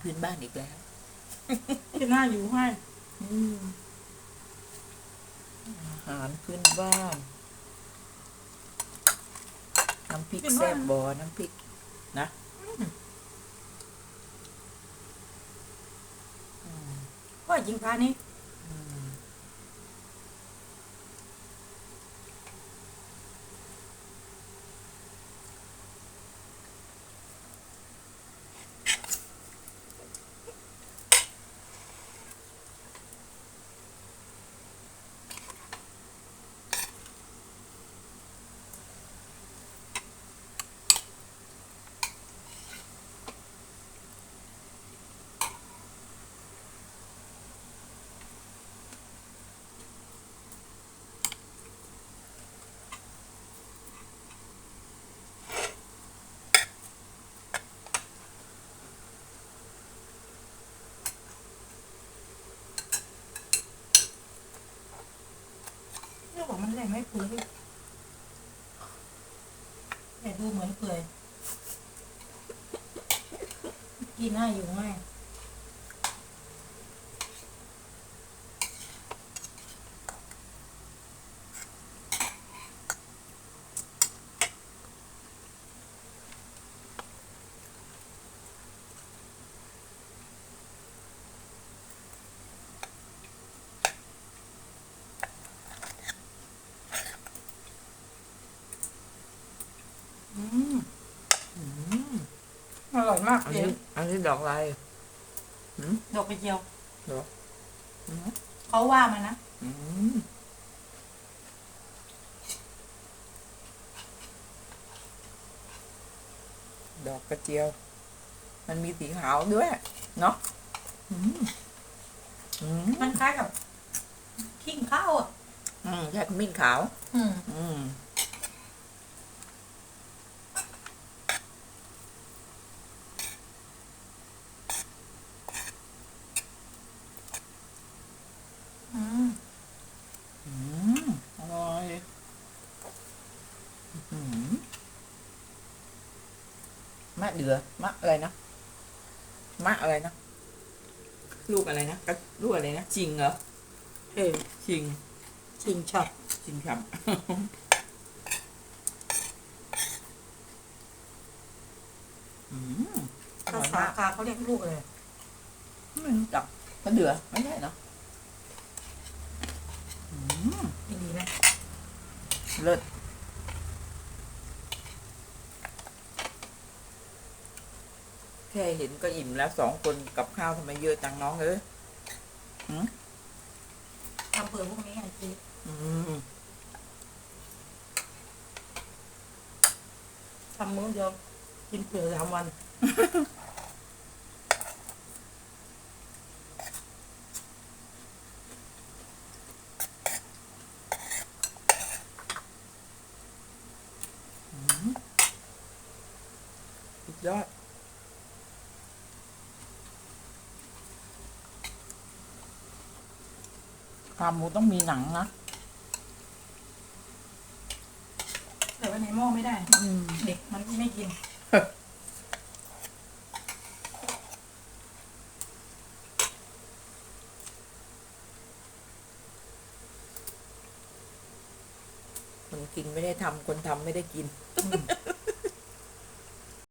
พื้นบ้านอีกแล้วที่หน้าอยู่ให้อืมอาหารพื้นบ้าน น้ำพริกแซ่บบอน้ำพริกนะอืมว่ายิงพานี้ อืม เรื่องบอกมันแรงไม่เปื่อยแต่ดูเหมือนเปื่อย กินหน้าอยู่ง่าย อร่อยมากอันเจ๊นี้อันนี้ดอกอะไรดอกกระเจียวดอกอืม เขาว่ามานะอืมดอกกระเจียว มันมีสีขาวด้วย เนาะอืมอืมมันคล้ายกับขิงข้าวอะอืมใช่ขมิ้นขาว อืม อืม อืม อืมอร่อยอื มมะเดือมะอะไรนะมะอะไรนะลูกอะไรนะกระลูกอะไรนะจริงเหรอเออจริงจริงช็อตจริงครับ อืมอร่ภาอยษามากกลางเขาเรียกลูกเลยไม่รู้จักมะเดือไม่ใช่เนาะอืมไม่ดีนะเลิศ แค่เห็นก็อิ่มแล้วสองคนกับข้าวทำไมเยอะจังน้องเอ้ยทำเผื่อพวกนี้ไงเจ๊อืมทำมื้อเดียวกินเผื่อสามวัน สุดยอด ขาหมูต้องมีหนังนะแต่ว่าในหม้อไม่ได้ อืมเด็กมันไม่กิน คนกินไม่ได้ทำคนทำไม่ได้กิน อืม